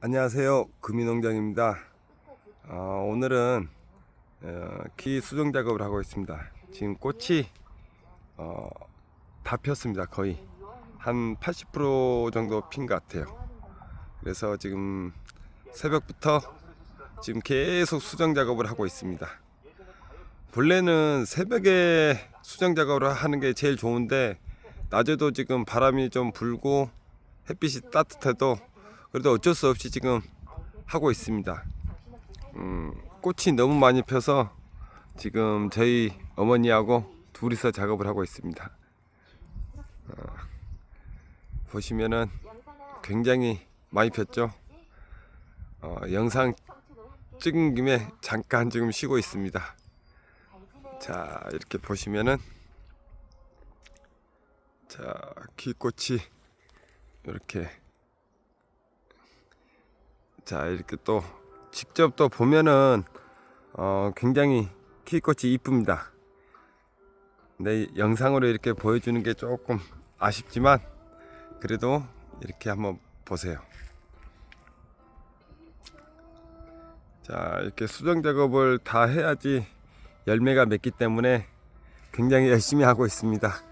안녕하세요. 금이농장입니다. 어, 오늘은 어, 키 수정 작업을 하고 있습니다. 지금 꽃이 어, 다 폈습니다. 거의 한 80% 정도 핀 것 같아요. 그래서 지금 새벽부터 지금 계속 수정 작업을 하고 있습니다. 본래는 새벽에 수정 작업을 하는 게 제일 좋은데 낮에도 지금 바람이 좀 불고 햇빛이 따뜻해도 그래도 어쩔 수 없이 지금 하고 있습니다. 음, 꽃이 너무 많이 펴서 지금 저희 어머니하고 둘이서 작업을 하고 있습니다. 어, 보시면은 굉장히 많이 폈죠. 어, 영상 찍은 김에 잠깐 지금 쉬고 있습니다. 자 이렇게 보시면은 자 귀꽃이 이렇게 자 이렇게 또 직접 또 보면은 어 굉장히 키꽃이 이쁩니다. 이 영상으로 이렇게 보여주는 게 조금 아쉽지만 그래도 이렇게 한번 보세요. 자 이렇게 수정 작업을 다 해야지 열매가 맺기 때문에 굉장히 열심히 하고 있습니다.